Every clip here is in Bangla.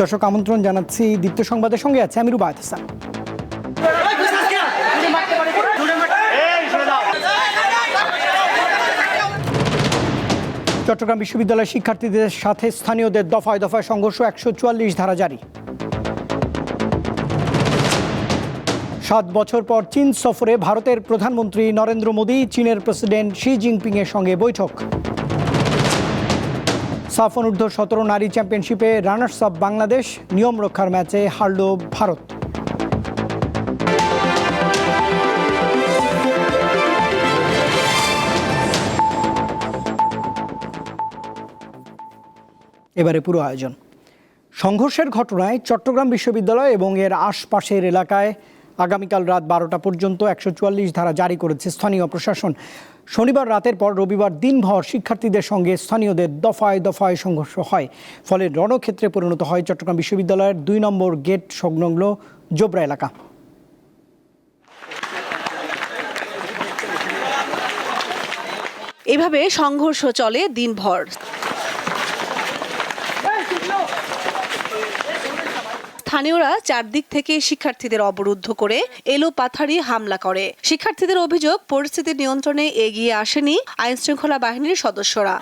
দর্শক আমন্ত্রণ জানাচ্ছি দ্বিতীয় সংবাদের সঙ্গে আছে আমি রুবায়ত হাসান। চট্টগ্রাম বিশ্ববিদ্যালয়ের শিক্ষার্থীদের সাথে স্থানীয়দের দফায় দফায় সংঘর্ষ একশো চুয়াল্লিশ ধারা জারি। সাত বছর পর চীন সফরে ভারতের প্রধানমন্ত্রী নরেন্দ্র মোদী, চীনের প্রেসিডেন্ট শি জিনপিং এর সঙ্গে বৈঠক। সাফ অনূর্ধ্ব সতেরো নারী চ্যাম্পিয়নশিপে রানার্স আপ বাংলাদেশ নিয়ম রক্ষার ম্যাচে হারল ভারত। এবারে পুরো আয়োজন। সংঘর্ষের ঘটনায় চট্টগ্রাম বিশ্ববিদ্যালয় এবং এর আশপাশের এলাকায় আগামীকাল রাত বারোটা পর্যন্ত একশো চুয়াল্লিশ ধারা জারি করেছে স্থানীয় প্রশাসন। শনিবার রাতের পর রবিবার দিনভর শিক্ষার্থীদের সঙ্গে স্থানীয়দের দফায় দফায় সংঘর্ষ হয়। ফলে রণক্ষেত্রে পরিণত হয় চট্টগ্রাম বিশ্ববিদ্যালয়ের দুই নম্বর গেট সংলগ্ন জোবরা এলাকা। এভাবে সংঘর্ষ চলে দিনভর। স্থানীয়রা চারদিক থেকে শিক্ষার্থীদের অবরুদ্ধ করে এলো পাথারি হামলা করে। শিক্ষার্থীদের অভিযোগ, পরিস্থিতি নিয়ন্ত্রণে এগিয়ে আসেনি আইনশৃঙ্খলা বাহিনীর সদস্যরা।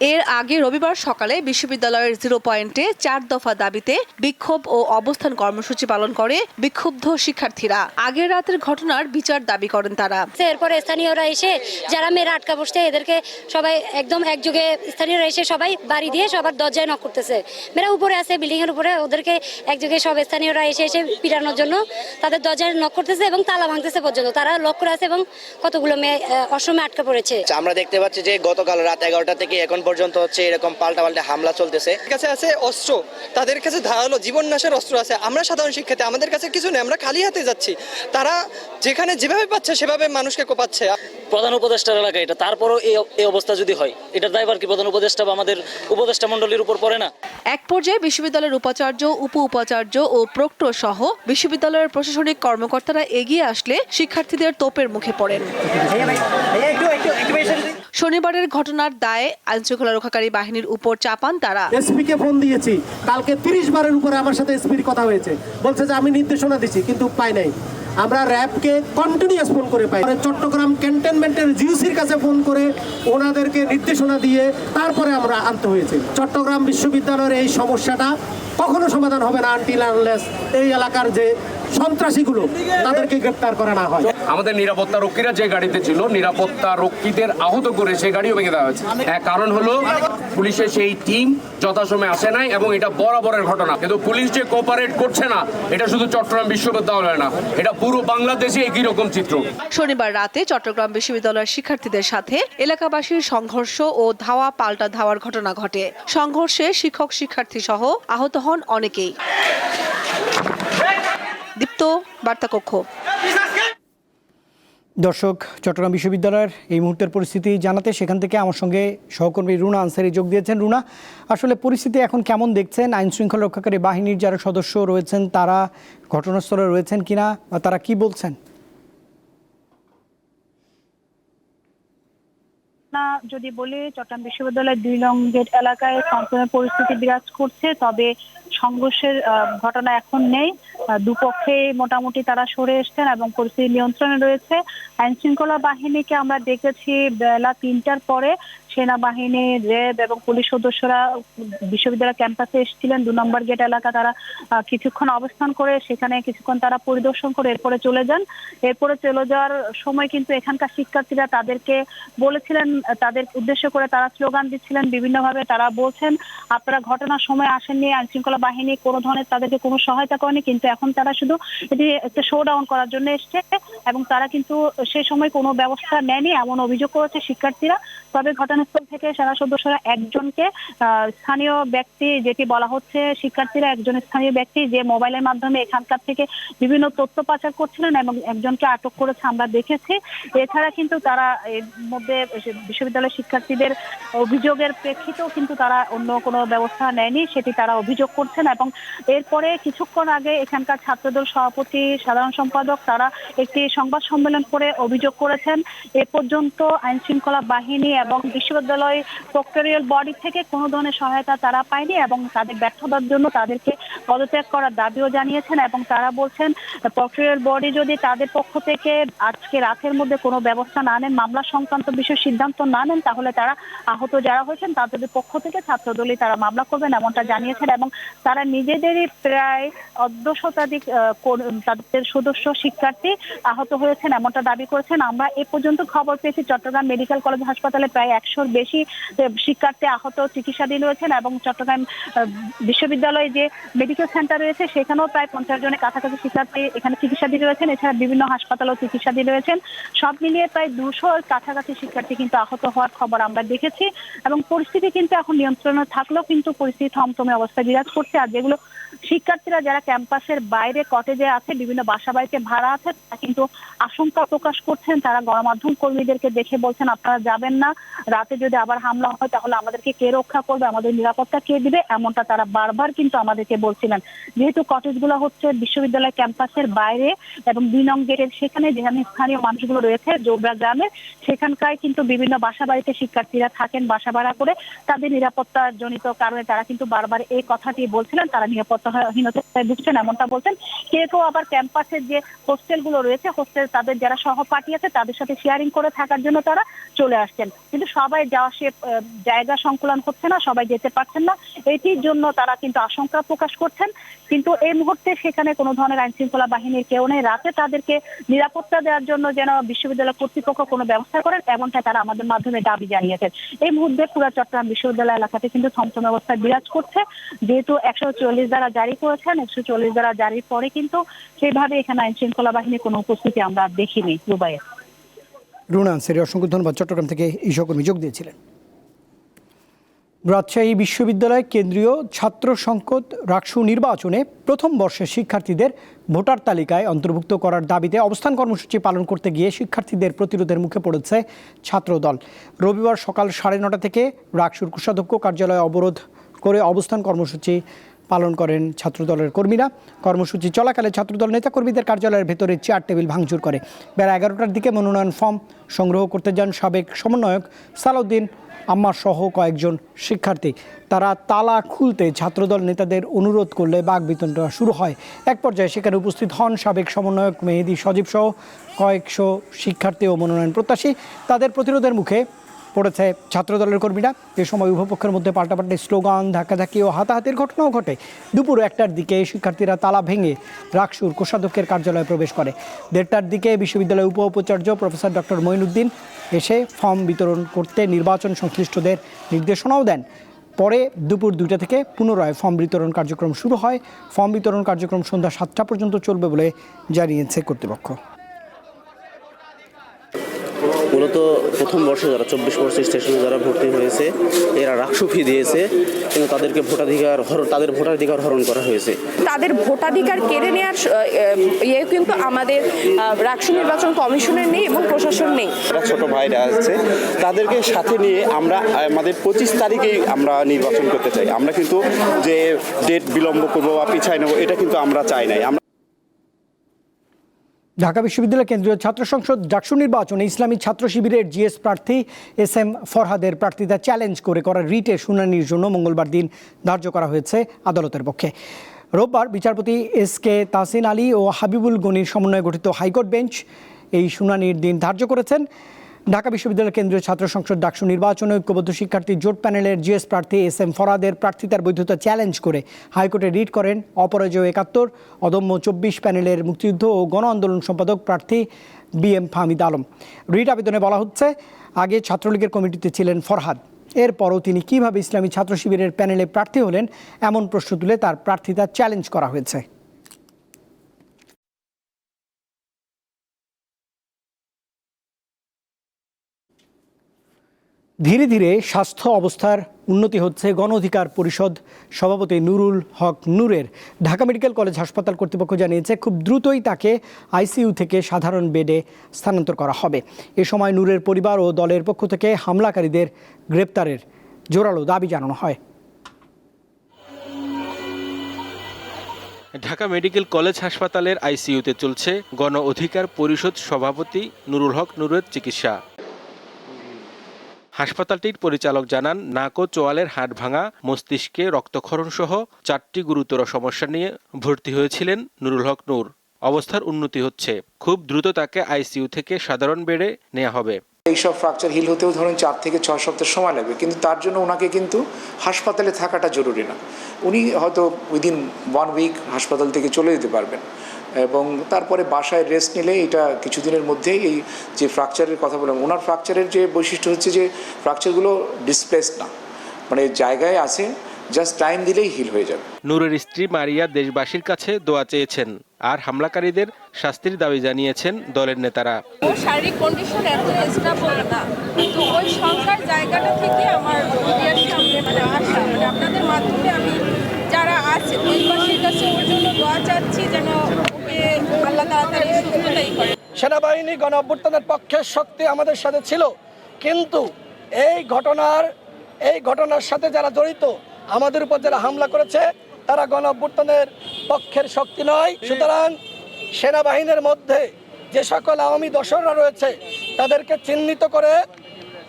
এর আগে রবিবার সকালে বিশ্ববিদ্যালয়ের জিরো পয়েন্টে চার দফা দাবিতে বিক্ষোভ ও অবস্থান কর্মসূচি পালন করে বিক্ষুব্ধ শিক্ষার্থীরা। আগের রাতের ঘটনার বিচার দাবি করেন তারা। এরপরে স্থানীয়রা এসে যারা মেয়েরা আটকা বসছে এদেরকে সবাই একদম একযোগে স্থানীয়রা এসে সবাই বাড়ি দিয়ে সবার দরজায় নক করতেছে। মেয়েরা উপরে আছে বিল্ডিং এর উপরে ওদেরকে একযোগে সব স্থানীয়রা এসে এসে পিটানোর জন্য তাদের দরজায় নক করতেছে এবং তালা ভাঙতেছে পর্যন্ত। তারা লক করে আছে এবং কতগুলো মেয়ে আহ, অসময়ে আটকা পড়েছে। আচ্ছা, আমরা দেখতে পাচ্ছি যে গতকাল রাত এগারোটা থেকে এখন পর্যন্ত হচ্ছে এরকম পাল্টা পাল্টা হামলা চলতেছে। কাছে আছে অস্ত্র। তাদের কাছে ধারালো জীবন নাশের অস্ত্র আছে। আমরা সাধারণ শিক্ষার্থী আমাদের কাছে কিছু নেই। আমরা খালি হাতে যাচ্ছি। তারা যেখানে যেভাবে পাচ্ছে সেভাবে মানুষকে কোপাচ্ছে। প্রধান উপদেষ্টার এলাকা এটা। তারপরও এই এই অবস্থা যদি হয় এটার দায়ভার কি প্রধান উপদেষ্টা বা আমাদের উপদেষ্টা মণ্ডলীর উপর পড়ে না? এক পর্যায়ে বিশ্ববিদ্যালয়ের উপাচার্য উপ উপাচার্য ও প্রক্টর সহ বিশ্ববিদ্যালয়ের প্রশাসনিক কর্মকর্তারা এগিয়ে আসলে শিক্ষার্থীদের তোপের মুখে পড়েন। শনিবারের ঘটনার দায়ে আইনশৃঙ্খলা রক্ষাকারী বাহিনীর উপর চাপান তারা। এসপি কে ফোন দিয়েছি। কালকে তিরিশ বারের উপরে আমার সাথে এসপির কথা হয়েছে। বলছে যে আমি নির্দেশনা দিয়েছি কিন্তু পাই নাই। আমরা র্যাবকে কন্টিনিউয়াস ফোন করে পাই। চট্টগ্রাম ক্যান্টনমেন্টের জিউসির কাছে ফোন করে ওনাদেরকে নির্দেশনা দিয়ে তারপরে আমরা আনতে হয়েছে। চট্টগ্রাম বিশ্ববিদ্যালয়ের এই সমস্যাটা কখনো সমাধান হবে না আনটিল আনলেস এই এলাকার যে সন্ত্রাসীগুলো তাদেরকে গ্রেপ্তার করা না হয়। আমাদের নিরাপত্তা রক্ষীরা যে গাড়িতে ছিল, নিরাপত্তা রক্ষীদের আহত করে সেই গাড়িও ভেঙে দেওয়া হয়েছে। কারণ হলো, পুলিশের সেই টিম যথাসময়ে আসে নাই এবং এটা বরাবরের ঘটনা। কিন্তু পুলিশ যে কোপারেট করছে না, এটা শুধু চট্টগ্রাম বিশ্ববিদ্যালয় না, এটা পুরো বাংলাদেশে একই রকম চিত্র। শনিবার রাতে চট্টগ্রাম বিশ্ববিদ্যালয়ের শিক্ষার্থীদের সাথে এলাকাবাসীর সংঘর্ষ ও ধাওয়া পাল্টা ধাওয়ার ঘটনা ঘটে। সংঘর্ষে শিক্ষক, শিক্ষার্থী সহ আহত হন অনেকেই। দীপ্ত বার্তা কক্ষ দর্শক, চট্টগ্রাম বিশ্ববিদ্যালয়ের এই মুহূর্তের পরিস্থিতি জানাতে সেখান থেকে আমার সঙ্গে সহকর্মী রুনা আনসারি যোগ দিয়েছেন। রুনা, আসলে পরিস্থিতি এখন কেমন দেখছেন? আইন শৃঙ্খলা রক্ষাকারী বাহিনীর যারা সদস্য রয়েছেন, তারা ঘটনাস্থলে রয়েছেন কিনা বা তারা কি বলছেন? না, যদি বলি, চট্টগ্রাম বিশ্ববিদ্যালয়ের দুই নং গেট এলাকায় সংক্রমণের পরিস্থিতি বিরাজ করছে, তবে সংঘর্ষের ঘটনা এখন নেই। দুপক্ষে মোটামুটি তারা সরে এসছেন এবং পরিস্থিতি নিয়ন্ত্রণে রয়েছে। আইন শৃঙ্খলা বাহিনীকে আমরা দেখেছি বেলা তিনটার পরে সেনাবাহিনী, র্যাব এবং পুলিশ সদস্যরা বিশ্ববিদ্যালয় ক্যাম্পাসে এসেছিলেন। দু নম্বর গেট এলাকা তারা কিছুক্ষণ অবস্থান করে সেখানে কিছুক্ষণ তারা পরিদর্শন করে এরপরে চলে যান। এরপরে চলে যাওয়ার সময় কিন্তু এখানকার শিক্ষার্থীরা তাদেরকে বলেছিলেন, তাদের উদ্দেশ্য করে তারা স্লোগান দিচ্ছিলেন, বিভিন্নভাবে তারা বলছেন, আপনারা ঘটনার সময় আসেননি আইন শৃঙ্খলা বাহিনী কোনো ধরনের তাদেরকে কোনো সহায়তা করেনি, কিন্তু এখন তারা শুধু এটি একটা শো ডাউন করার জন্য এসছে এবং তারা কিন্তু সেই সময় কোনো ব্যবস্থা নেয়নি, এমন অভিযোগ করেছে শিক্ষার্থীরা। তবে ঘটনাস্থল থেকে সেনা সদস্যরা একজনকে স্থানীয় ব্যক্তি যেটি বলা হচ্ছে শিক্ষার্থীরা একজন স্থানীয় ব্যক্তি যে মোবাইলের মাধ্যমে এখানকার থেকে বিভিন্ন তথ্য পাচার করছিলেন এবং একজনকে আটক করেছে আমরা দেখেছি। এছাড়া কিন্তু তারা এর মধ্যে বিশ্ববিদ্যালয়ের শিক্ষার্থীদের অভিযোগের প্রেক্ষিতেও কিন্তু তারা অন্য কোনো ব্যবস্থা নেয়নি, সেটি তারা অভিযোগ করছেন এবং এরপরে কিছুক্ষণ আগে এখানকার ছাত্রদল সভাপতি, সাধারণ সম্পাদক, তারা একটি সংবাদ সম্মেলন করে অভিযোগ করেছেন। এ পর্যন্ত আইন শৃঙ্খলা বাহিনী এবং বিশ্ববিদ্যালয় প্রক্টোরিয়াল বডি থেকে কোনো ধরনের সহায়তা তারা পায়নি এবং তাদের ব্যর্থতার জন্য তাদেরকে পদত্যাগ করার দাবিও জানিয়েছেন এবং তারা বলছেন, প্রক্টোরিয়াল বডি যদি তাদের পক্ষ থেকে আজকে রাতের মধ্যে কোনো ব্যবস্থা না নেন, মামলা সংক্রান্ত বিষয়ে সিদ্ধান্ত না নেন, তাহলে তারা আহত যারা হয়েছেন তাদের পক্ষ থেকে ছাত্রদলই তারা মামলা করবেন এমনটা জানিয়েছেন এবং তারা নিজেদেরই প্রায় অর্ধ শতাধিক তাদের সদস্য, শিক্ষার্থী আহত হয়েছেন এমনটা দাবি করেছেন। আমরা এ পর্যন্ত খবর পেয়েছি চট্টগ্রাম মেডিকেল কলেজ হাসপাতালে প্রায় একশোর বেশি শিক্ষার্থী আহত, চিকিৎসাধীন রয়েছেন এবং চট্টগ্রাম বিশ্ববিদ্যালয়ে যে মেডিকেল সেন্টার রয়েছে, সেখানেও প্রায় পঞ্চাশ জনের কাছাকাছি শিক্ষার্থী এখানে চিকিৎসাধীন রয়েছেন। এছাড়া বিভিন্ন হাসপাতালেও চিকিৎসাধীন রয়েছেন। সব মিলিয়ে প্রায় দুশোর কাছাকাছি শিক্ষার্থী কিন্তু আহত হওয়ার খবর আমরা দেখেছি এবং পরিস্থিতি কিন্তু এখন নিয়ন্ত্রণে থাকলেও কিন্তু পরিস্থিতি থমথমে অবস্থা বিরাজ করছে। আর যেগুলো শিক্ষার্থীরা, যারা ক্যাম্পাসের বাইরে কটেজে আছে, বিভিন্ন বাসা বাড়িতে ভাড়া আছে, তারা কিন্তু আশঙ্কা প্রকাশ করছেন, তারা গণমাধ্যম কর্মীদেরকে দেখে বলছেন, আপনারা যাবেন না, রাতে যদি আবার হামলা হয়, তাহলে আমাদেরকে কে রক্ষা করবে, আমাদের নিরাপত্তা কে দিবে? এমনটা তারা বারবার কিন্তু আমাদেরকে বলছিলেন। যেহেতু কটেজগুলো হচ্ছে বিশ্ববিদ্যালয় ক্যাম্পাসের বাইরে এবং দুই নং গেটের সেখানে যেখানে স্থানীয় মানুষগুলো রয়েছে, জোবরা গ্রামে সেখানকার কিন্তু বিভিন্ন বাসা বাড়িতে শিক্ষার্থীরা থাকেন, বাসা ভাড়া করে তাদের নিরাপত্তা জনিত কারণে তারা কিন্তু বারবার এই কথাটি বলছিলেন, তারা নিরাপত্তাহীনতায় ভুগছেন এমনটা বলছেন। কেউ কেউ আবার ক্যাম্পাসের যে হোস্টেলগুলো রয়েছে হোস্টেল তাদের যারা সহপাঠী আছে, তাদের সাথে শেয়ারিং করে থাকার জন্য তারা চলে আসছেন। কিন্তু সবাই যাওয়া সে জায়গা সংকুলন হচ্ছে না, সবাই যেতে পারছেন না। এটির জন্য তারা কিন্তু আশঙ্কা প্রকাশ করছেন। কিন্তু এই মুহূর্তে সেখানে কোনো ধরনের আইন শৃঙ্খলা বাহিনীর কেউ নেই। রাতে তাদেরকে নিরাপত্তা দেওয়ার জন্য যেন বিশ্ববিদ্যালয় কর্তৃপক্ষ কোনো ব্যবস্থা করেন এমনটা তারা আমাদের মাধ্যমে দাবি জানিয়েছেন। এই মুহূর্তে পুরো চট্টগ্রাম বিশ্ববিদ্যালয় এলাকাতে কিন্তু থমথমে অবস্থা বিরাজ করছে। যেহেতু একশো চল্লিশ দ্বারা জারি করেছেন, একশো চল্লিশ দ্বারা জারির পরে কিন্তু সেইভাবে এখানে আইন শৃঙ্খলা বাহিনীর কোনো উপস্থিতি আমরা দেখিনি দুবাইয়ে রুনা অসংখ্য ধন্যবাদ। চট্টগ্রাম থেকে এই সহকর্মী যোগ দিয়েছিলেন। রাজশাহী বিশ্ববিদ্যালয় কেন্দ্রীয় ছাত্র সংসদ রাকসু নির্বাচনে প্রথম বর্ষের শিক্ষার্থীদের ভোটার তালিকায় অন্তর্ভুক্ত করার দাবিতে অবস্থান কর্মসূচি পালন করতে গিয়ে শিক্ষার্থীদের প্রতিরোধের মুখে পড়েছে ছাত্রদল। রবিবার সকাল সাড়ে নটা থেকে রাকসুর কোষাধ্যক্ষ কার্যালয় অবরোধ করে অবস্থান কর্মসূচি পালন করেন ছাত্রদলের কর্মীরা। কর্মসূচি চলাকালে ছাত্রদল নেতাকর্মীদের কার্যালয়ের ভেতরে চেয়ার টেবিল ভাঙচুর করে। বেলা এগারোটার দিকে মনোনয়ন ফর্ম সংগ্রহ করতে যান সাবেক সমন্বয়ক সালাউদ্দিন আম্মার সহ কয়েকজন শিক্ষার্থী। তারা তালা খুলতে ছাত্রদল নেতাদের অনুরোধ করলে বাগবিতণ্ডা শুরু হয়। এক পর্যায়ে সেখানে উপস্থিত হন সাবেক সমন্বয়ক মেহেদি সজীব সহ কয়েকশো শিক্ষার্থী ও মনোনয়ন প্রত্যাশী। তাদের প্রতিরোধের মুখে পড়েছে ছাত্রদলের কর্মীরা। এ সময় উভপক্ষের মধ্যে পাল্টাপাল্টি স্লোগান, ধাক্কাধাক্কি ও হাতাহাতির ঘটনাও ঘটে। দুপুর একটার দিকে শিক্ষার্থীরা তালা ভেঙে রাকসুর কোষাধ্যক্ষের কার্যালয়ে প্রবেশ করে। দেড়টার দিকে বিশ্ববিদ্যালয়ের উপ উপাচার্য প্রফেসর ডক্টর মঈনুদ্দিন এসে ফর্ম বিতরণ করতে নির্বাচন সংশ্লিষ্টদের নির্দেশনাও দেন। পরে দুপুর দুইটা থেকে পুনরায় ফর্ম বিতরণ কার্যক্রম শুরু হয়। ফর্ম বিতরণ কার্যক্রম সন্ধ্যা সাতটা পর্যন্ত চলবে বলে জানিয়েছে কর্তৃপক্ষ। মূলত প্রথম বর্ষে যারা চব্বিশ বর্ষের স্টেশনে যারা ভর্তি হয়েছে এরা রাকসু ফি দিয়েছে কিন্তু তাদেরকে ভোটাধিকার হর তাদের ভোটাধিকার হরণ করা হয়েছে। তাদের ভোটাধিকার কেড়ে নেওয়ার ইয়ে কিন্তু আমাদের রাষ্ট্র নির্বাচন কমিশনের নেই এবং প্রশাসন নেই। যারা ছোট ভাইরা আছে তাদেরকে সাথে নিয়ে আমরা আমাদের পঁচিশ তারিখেই আমরা নির্বাচন করতে চাই। আমরা কিন্তু যে ডেট বিলম্ব করব বা পিছাই নেব এটা কিন্তু আমরা চাই নাই। আমরা ঢাকা বিশ্ববিদ্যালয় কেন্দ্রীয় ছাত্র সংসদ ডাকসু নির্বাচনে ইসলামী ছাত্র শিবিরের জিএস প্রার্থী এস এম ফরহাদের প্রার্থিতা চ্যালেঞ্জ করে করা রিটে শুনানির জন্য মঙ্গলবার দিন ধার্য করা হয়েছে আদালতের পক্ষে। রোববার বিচারপতি এস কে তাসিন আলী ও হাবিবুল গনির সমন্বয়ে গঠিত হাইকোর্ট বেঞ্চ এই শুনানির দিন ধার্য করেছেন। ঢাকা বিশ্ববিদ্যালয় কেন্দ্রীয় ছাত্র সংসদ ডাকসু নির্বাচনে ঐক্যবদ্ধ শিক্ষার্থী জোট প্যানেলের জিএস প্রার্থী এস এম ফরাদের প্রার্থিতার বৈধতা চ্যালেঞ্জ করে হাইকোর্টে রিট করেন অপরাজয় একাত্তর। অদম্য চব্বিশ প্যানেলের মুক্তিযুদ্ধ ও গণ আন্দোলন সম্পাদক প্রার্থী B M Fahmid Alam. Writ আবেদনে বলা হচ্ছে, আগে ছাত্রলীগের কমিটিতে ছিলেন ফরহাদ। এরপরও তিনি কীভাবে ইসলামী ছাত্র শিবিরের প্যানেলে প্রার্থী হলেন, এমন প্রশ্ন তুলে তার প্রার্থিতা চ্যালেঞ্জ করা হয়েছে। ধীরে ধীরে স্বাস্থ্য অবস্থার উন্নতি হচ্ছে। গণ অধিকার পরিষদ সভাপতি নুরুল হক নূরের ঢাকা মেডিকেল কলেজ হাসপাতাল কর্তৃপক্ষ জানিয়েছে, খুব দ্রুতই তাকে আইসিইউ থেকে সাধারণ বেডে স্থানান্তর করা হবে। এ সময় নূরের পরিবার ও দলের পক্ষ থেকে হামলাকারীদের গ্রেপ্তারের জোরালো দাবি জানানো হয়। ঢাকা মেডিকেল কলেজ হাসপাতালের আইসিইউতে চলছে গণ অধিকার পরিষদ সভাপতি নুরুল হক নুরের চিকিৎসা। হাসপাতালটির পরিচালক জানান, নাকো চোয়ালের হাড় ভাঙা, মস্তিষ্কে রক্তক্ষরণ সহ চারটি গুরুতর সমস্যা নিয়ে ভর্তি হয়েছিলেন নুরুল হক নূর। অবস্থার উন্নতি হচ্ছে। খুব দ্রুত তাকে আইসিইউ থেকে সাধারণ বেডে নেওয়া হবে। এইসব ফ্র্যাকচার হিল হতেও ধরুন চার থেকে ছয় সপ্তাহ সময় লাগবে। কিন্তু তার জন্য ওনাকে কিন্তু হাসপাতালে থাকাটা জরুরি না। উনি হয়তো উইদিন ওয়ান উইক হাসপাতাল থেকে চলে যেতে পারবেন। এবং তারপরে বাসায় রেস্ট নিলে এটা কিছুদিনের মধ্যেই এই যে ফ্র্যাকচারের কথা বললাম, ওনার ফ্র্যাকচারের যে বৈশিষ্ট্য হচ্ছে যে ফ্র্যাকচারগুলো ডিসপ্লেসড না। মানে জায়গায় আছে জাস্ট টাইম দিলেই হিল হয়ে যাবে। নূরের স্ত্রী মারিয়া দেশবাসীর কাছে দোয়া চেয়েছেন আর হামলাকারীদের শাস্তির দাবি জানিয়েছেন দলের নেতারা। ওর শারীরিক কন্ডিশন এত স্টেবল না। তো ওই সংখ্যার জায়গাটা থেকে আমার মিডিয়ার সামনে মানে আসা মানে আপনাদের মাধ্যমে আমি যারা আছে দেশবাসীর কাছে ওর জন্য দোয়া চাচ্ছি যেন ওকে আল্লাহ তাড়াতাড়ি সুস্থতাই করে। সেনাবাহিনী গণ অভ্যুত্থানের পক্ষের শক্তি আমাদের সাথে ছিল কিন্তু এই ঘটনার এই ঘটনার সাথে যারা জড়িত আমাদের উপর যারা হামলা করেছে তারা গণ অভ্যুত্থানের পক্ষের শক্তি নয়। সুতরাং সেনাবাহিনীর মধ্যে যে সকল আওয়ামী দর্শকরা রয়েছে তাদেরকে চিহ্নিত করে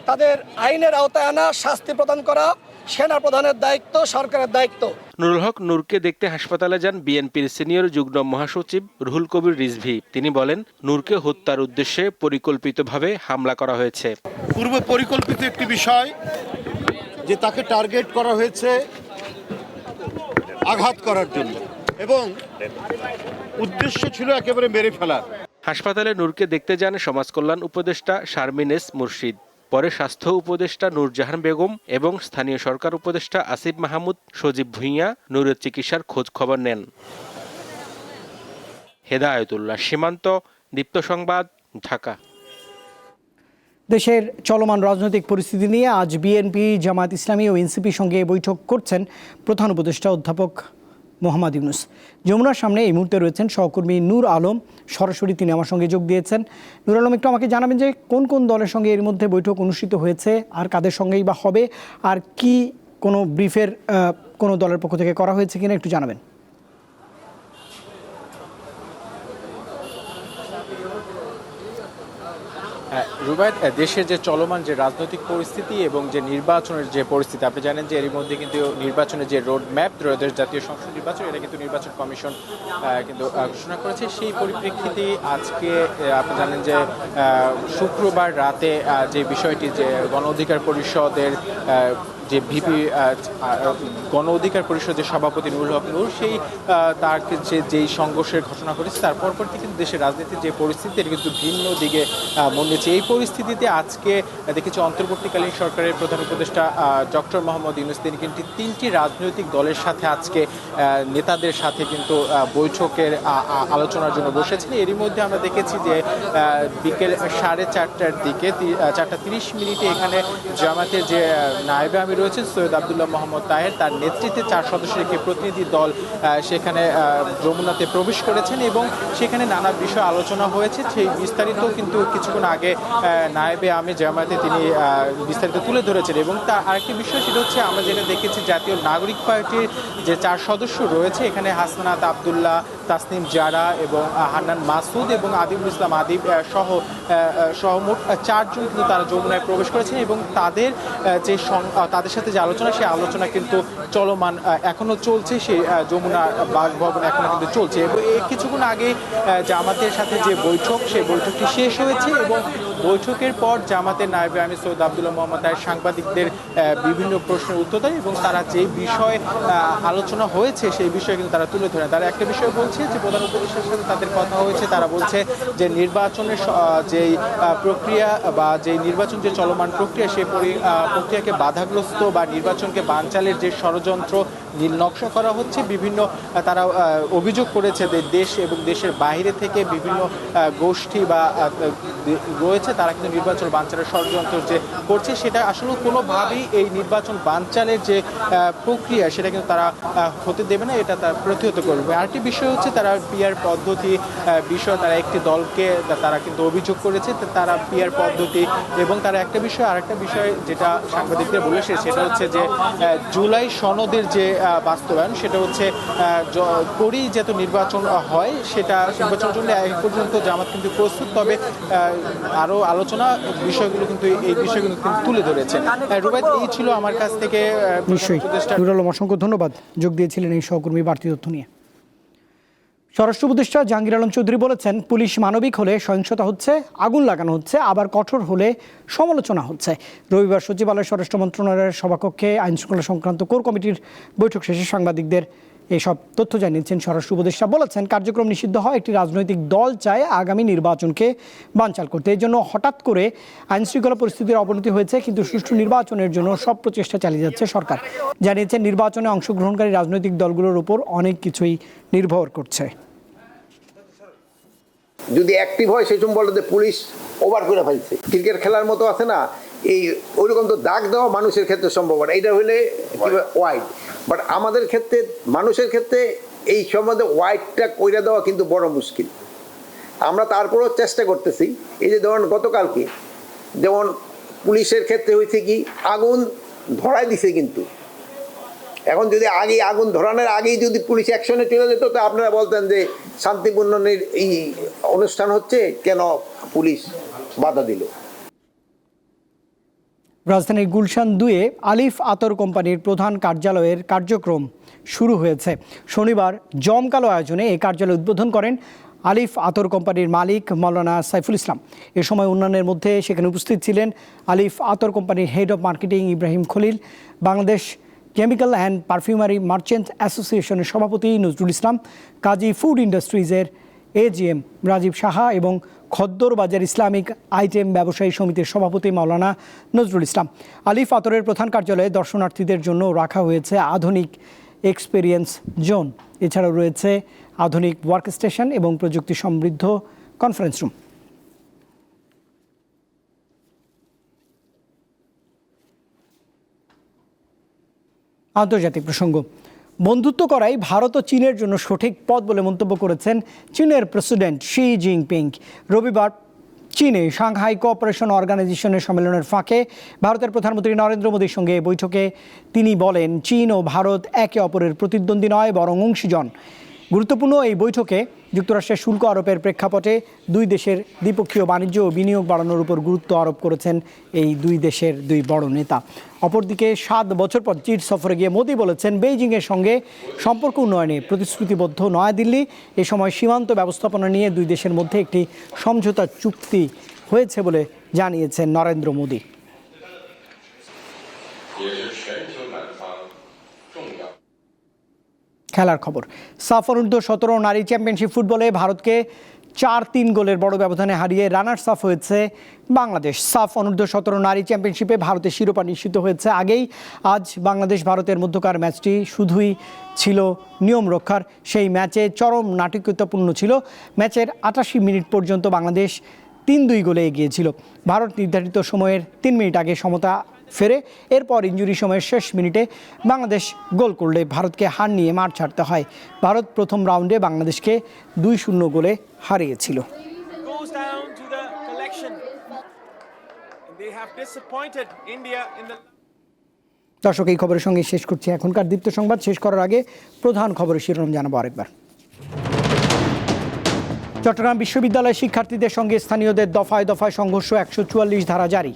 তাদের আইনের আওতায় আনা শাস্তি প্রদান করা সেনা প্রধানের দায়িত্ব সরকারের দায়িত্ব। নুরুল হক নূরকে দেখতে হাসপাতালে যান বিএনপির সিনিয়র যুগ্ম মহাসচিব রুহুল কবির রিজভি। তিনি বলেন নূরকে হত্যার উদ্দেশ্যে পরিকল্পিতভাবে হামলা করা হয়েছে। পূর্ব পরিকল্পিত একটি বিষয় যে তাকে টার্গেট করা হয়েছে আঘাত করার জন্য। এবং উদ্দেশ্য ছিল একেবারে মেরে ফেলার। হাসপাতালে নূরকে দেখতে যান সমাজ কল্যাণ উপদেষ্টা শারমিনেস মুর্শিদ। পরে স্বাস্থ্য উপদেষ্টা নূরজাহান বেগম এবং স্থানীয় সরকার উপদেষ্টা আসিফ মাহমুদ, সজীব ভুঁইয়া নূরের চিকিৎসার খোঁজ খবর নেন। হেদায়তুল্লাহ, সীমান্ত, দীপ্ত সংবাদ, ঢাকা। দেশের চলমান রাজনৈতিক পরিস্থিতি নিয়ে আজ বিএনপি জামায়াত ইসলামী ও এনসিপির সঙ্গে বৈঠক করছেন প্রধান উপদেষ্টা অধ্যাপক মোহাম্মদ ইউনুস। যমুনার সামনে এই মুহূর্তে রয়েছেন সহকর্মী নূর আলম। সরাসরি তিনি আমার সঙ্গে যোগ দিয়েছেন। নূর আলম, একটু আমাকে জানাবেন যে কোন কোন দলের সঙ্গে এর মধ্যে বৈঠক অনুষ্ঠিত হয়েছে, আর কাদের সঙ্গেই বা হবে, আর কি কোনো ব্রিফের কোনো দলের পক্ষ থেকে করা হয়েছে কিনা একটু জানাবেন। রুবায়ত দেশের যে চলমান যে রাজনৈতিক পরিস্থিতি এবং যে নির্বাচনের যে পরিস্থিতি, আপনি জানেন যে এর মধ্যে কিন্তু নির্বাচনের যে রোড ম্যাপ ত্রয়োদশ জাতীয় সংসদ নির্বাচন, এটা কিন্তু নির্বাচন কমিশন কিন্তু ঘোষণা করেছে। সেই পরিপ্রেক্ষিতে আজকে আপনি জানেন যে শুক্রবার রাতে যে বিষয়টি যে গণ অধিকার পরিষদের যে ভিপি গণ অধিকার পরিষদের সভাপতি নুরুল হক নূর সেই তার যে যেই সংঘর্ষের ঘটনা ঘটেছে তার পরবর্তী কিন্তু দেশের রাজনীতির যে পরিস্থিতি এটা কিন্তু ভিন্ন দিকে আহ, মন এই পরিস্থিতিতে আজকে দেখেছি অন্তর্বর্তীকালীন সরকারের প্রধান উপদেষ্টা ডক্টর মোহাম্মদ ইউনুস তিনি কিন্তু তিনটি রাজনৈতিক দলের সাথে আজকে নেতাদের সাথে কিন্তু বৈঠকের আলোচনার জন্য বসেছেন। এরই মধ্যে আমরা দেখেছি যে বিকেল সাড়ে চারটার দিকে চারটা তিরিশ মিনিটে এখানে জামাতের যে নায়েবে আমি রয়েছেন সৈয়দ আবদুল্লাহ মোহাম্মদ তাহের। তার নেতৃত্বে চার সদস্যের একটি প্রতিনিধি দল সেখানে যমুনাতে প্রবেশ করেছেন এবং সেখানে নানা বিষয় আলোচনা হয়েছে। সেই বিস্তারিত কিন্তু কিছুক্ষণ আগে নায়েবে আমি জামায়াতে তিনি বিস্তারিত তুলে ধরেছেন এবং তার আরেকটি বিষয় সেটা হচ্ছে আমরা যেটা দেখেছি, জাতীয় নাগরিক পার্টির যে চার সদস্য রয়েছে, এখানে হাসনাত আবদুল্লাহ, তাসনিম জারা এবং হান্নান মাসুদ এবং আদিবুল ইসলাম আদিব সহ সহ মোট চারজন কিন্তু তারা যমুনায় প্রবেশ করেছেন এবং তাদের যে তাদের সাথে যে আলোচনা সেই আলোচনা কিন্তু চলমান আহ, এখনও চলছে। সেই যমুনা বাসভবন এখনও কিন্তু চলছে। এবং কিছুক্ষণ আগে জামাতের সাথে যে বৈঠক সেই বৈঠকটি শেষ হয়েছে এবং বৈঠকের পর জামাতের নায়েবে আমি সৈয়দ আবদুল্লাহ মোহাম্মদ তাহের সাংবাদিকদের বিভিন্ন প্রশ্নের উত্তর দেয় এবং তারা যে বিষয় আলোচনা হয়েছে সেই বিষয়ে কিন্তু তারা তুলে ধরেন। তারা একটা বিষয় বলছে যে প্রধান উপদেষ্টার সাথে তাদের কথা হয়েছে। তারা বলছে যে নির্বাচনের যেই প্রক্রিয়া বা যেই নির্বাচন যে চলমান প্রক্রিয়া সেই পরি- প্রক্রিয়াকে বাধাগ্রস্ত বা নির্বাচনকে বানচালের যে ষড়যন্ত্র নকশা করা হচ্ছে, বিভিন্ন তারা অভিযোগ করেছে যে দেশ এবং দেশের বাইরে থেকে বিভিন্ন গোষ্ঠী বা রয়েছে, তারা কিন্তু নির্বাচন বানচালের ষড়যন্ত্র যে করছে, সেটা আসলে কোনোভাবেই এই নির্বাচন বানচালের যে প্রক্রিয়া, সেটা কিন্তু তারা হতে দেবে না, এটা তারা প্রতিহত করবে। আরেকটি বিষয় হচ্ছে, তারা পিয়ার পদ্ধতি বিষয় তারা একটি দলকে তারা কিন্তু অভিযোগ করেছে তারা পিয়ার পদ্ধতি, এবং তারা একটা বিষয়, আরেকটা বিষয় যেটা সাংবাদিকদের বলে এসেছে সেটা হচ্ছে যে জুলাই সনদের যে বাস্তবায়ন সেটা হচ্ছে করেই যেহেতু নির্বাচন হয় সেটা নির্বাচনের জন্য এক পর্যন্ত জামাত কিন্তু প্রস্তুত। তবে আরও আরও আলোচনা বিষয়গুলো কিন্তু এই বিষয়গুলো কিন্তু তুলে ধরেছে। রুবাইদ এই ছিল আমার কাছ থেকে নিশ্চয়ই। অসংখ্য ধন্যবাদ যোগ দিয়েছিলেন এই সহকর্মী বাড়তি তথ্য নিয়ে। স্বরাষ্ট্র উপদেষ্টা জাহাঙ্গীর আলম চৌধুরী বলেছেন, পুলিশ মানবিক হলে সহিংসতা হচ্ছে, আগুন লাগানো হচ্ছে, আবার কঠোর হলে সমালোচনা হচ্ছে। রবিবার সচিবালয় স্বরাষ্ট্র মন্ত্রণালয়ের সভাকক্ষে আইন শৃঙ্খলা সংক্রান্ত কোর কমিটির বৈঠক শেষে সাংবাদিকদের এসব তথ্য জানিয়েছেন স্বরাষ্ট্র উপদেষ্টা। বলেছেন, কার্যক্রম নিষিদ্ধ হয় একটি রাজনৈতিক দল চায় আগামী নির্বাচনকে বানচাল করতে। এই জন্য হঠাৎ করে আইন শৃঙ্খলা পরিস্থিতির অবনতি হয়েছে, কিন্তু সুষ্ঠু নির্বাচনের জন্য সব প্রচেষ্টা চালিয়ে যাচ্ছে সরকার। জানিয়েছেন, নির্বাচনে অংশগ্রহণকারী রাজনৈতিক দলগুলোর উপর অনেক কিছুই নির্ভর করছে। যদি অ্যাক্টিভ হয়, সেই সময় বলে যে পুলিশ ওভার করে ফেলছে। ক্রিকেট খেলার মতো আছে না, এই ওইরকম তো দাগ দেওয়া মানুষের ক্ষেত্রে সম্ভব না। এটা হলে ওয়াইড বাট আমাদের ক্ষেত্রে, মানুষের ক্ষেত্রে এই সম্বন্ধে ওয়াইডটা কইরা দেওয়া কিন্তু বড় মুশকিল। আমরা তারপরেও চেষ্টা করতেছি। এই যে ধরুন গতকালকে, যেমন পুলিশের ক্ষেত্রে হয়েছে কি, আগুন ধরাই দিছে কিন্তু। এখন যদি আগে আগুন ধরানোর আগেই যদি পুলিশ অ্যাকশনে চলে যেত, তো আপনারা বলতেন যে শান্তিপূর্ণ নির- এই অনুষ্ঠান হচ্ছে কেন পুলিশ বাধা দিল? রাজধানীর গুলশান দুয়ে আলিফ আতর কোম্পানির প্রধান কার্যালয়ের কার্যক্রম শুরু হয়েছে। শনিবার জমকালো আয়োজনে এই কার্যালয় উদ্বোধন করেন আলিফ আতর কোম্পানির মালিক মৌলানা সাইফুল ইসলাম। এ সময় অন্যান্যের মধ্যে সেখানে উপস্থিত ছিলেন আলিফ আতর কোম্পানির head of marketing Ibrahim Khalil, Bangladesh chemical and perfumery merchant অ্যাসোসিয়েশনের সভাপতি নজরুল ইসলাম, কাজী ফুড ইন্ডাস্ট্রিজের এজিএম রাজীব সাহা এবং খদ্দর বাজার ইসলামিক আইটেম ব্যবসায়ী সমিতির সভাপতি মাওলানা নজরুল ইসলাম। আলিফ আতরের প্রধান কার্যালয়ে দর্শনার্থীদের জন্য রাখা হয়েছে আধুনিক এক্সপেরিয়েন্স জোন। এছাড়াও রয়েছে আধুনিক ওয়ার্ক স্টেশন এবং প্রযুক্তি সমৃদ্ধ কনফারেন্স রুম। আন্তর্জাতিক প্রসঙ্গ। বন্ধুত্ব করাই ভারত ও চীনের জন্য সঠিক পথ বলে মন্তব্য করেছেন চীনের প্রেসিডেন্ট শি জিনপিং। রবিবার চীনে সাংহাই কোঅপারেশন অর্গানাইজেশনের সম্মেলনের ফাঁকে ভারতের প্রধানমন্ত্রী নরেন্দ্র মোদীর সঙ্গে বৈঠকে তিনি বলেন, চীন ও ভারত একে অপরের প্রতিদ্বন্দ্বী নয়, বরং অংশীজন। গুরুত্বপূর্ণ এই বৈঠকে যুক্তরাষ্ট্রের শুল্ক আরোপের প্রেক্ষাপটে দুই দেশের দ্বিপক্ষীয় বাণিজ্য ও বিনিয়োগ বাড়ানোর উপর গুরুত্ব আরোপ করেছেন এই দুই দেশের দুই বড় নেতা। অপরদিকে সাত বছর পর চীন সফরে গিয়ে মোদী বলেছেন, বেইজিংয়ের সঙ্গে সম্পর্ক উন্নয়নে প্রতিশ্রুতিবদ্ধ নয়াদিল্লি। এ সময় সীমান্ত ব্যবস্থাপনা নিয়ে দুই দেশের মধ্যে একটি সমঝোতা চুক্তি হয়েছে বলে জানিয়েছেন নরেন্দ্র মোদী। খেলার খবর। সাফ অনূর্ধ্ব সতেরো নারী চ্যাম্পিয়নশিপ ফুটবলে ভারতকে চার তিন গোলের বড় ব্যবধানে হারিয়ে রানার্স আপ হয়েছে বাংলাদেশ। সাফ অনূর্ধ্ব সতেরো নারী চ্যাম্পিয়নশিপে ভারতের শিরোপা নিশ্চিত হয়েছে আগেই। আজ বাংলাদেশ ভারতের মধ্যকার ম্যাচটি শুধুই ছিল নিয়ম রক্ষার। সেই ম্যাচে চরম নাটকীয়তাপূর্ণ ছিল। ম্যাচের আটাশি মিনিট পর্যন্ত বাংলাদেশ তিন দুই গোলে এগিয়েছিল। ভারত নির্ধারিত সময়ের তিন মিনিট আগে সমতা ফেরে এরপর ইঞ্জুরি সময়ের শেষ মিনিটে বাংলাদেশ গোল করলে ভারতকে হার নিয়ে মাঠ ছাড়তে হয়। ভারত প্রথম রাউন্ডে বাংলাদেশকে দুই শূন্য গোলে হারিয়েছিল। দর্শক এই খবরের সঙ্গে শেষ করছি এখনকার দীপ্ত সংবাদ। শেষ করার আগে প্রধান খবরের শিরোনাম জানাব আরেকবার। চট্টগ্রাম বিশ্ববিদ্যালয়ের শিক্ষার্থীদের সঙ্গে স্থানীয়দের দফায় দফায় সংঘর্ষ একশো চুয়াল্লিশ ধারা জারি।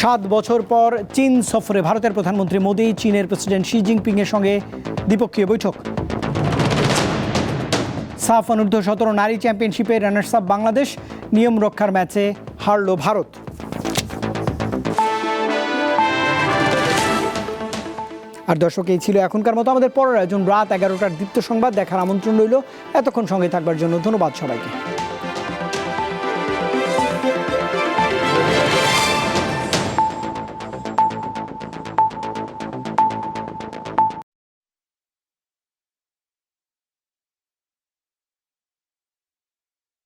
সাত বছর পর চীন সফরে ভারতের প্রধানমন্ত্রী মোদী, চীনের প্রেসিডেন্ট শি জিনপিংয়ের সঙ্গে দ্বিপক্ষীয় বৈঠক। সাফ অনূর্ধ্ব সতেরো নারী চ্যাম্পিয়নশিপে রানার্স আপ বাংলাদেশ, নিয়ম রক্ষার ম্যাচে হারল ভারত। আর দর্শক, এই ছিল এখনকার মতো আমাদের পরের আয়োজন। রাত এগারোটার দীপ্ত সংবাদ, দেখার আমন্ত্রণ রইল। এতক্ষণ সঙ্গে থাকবার জন্য ধন্যবাদ সবাইকে।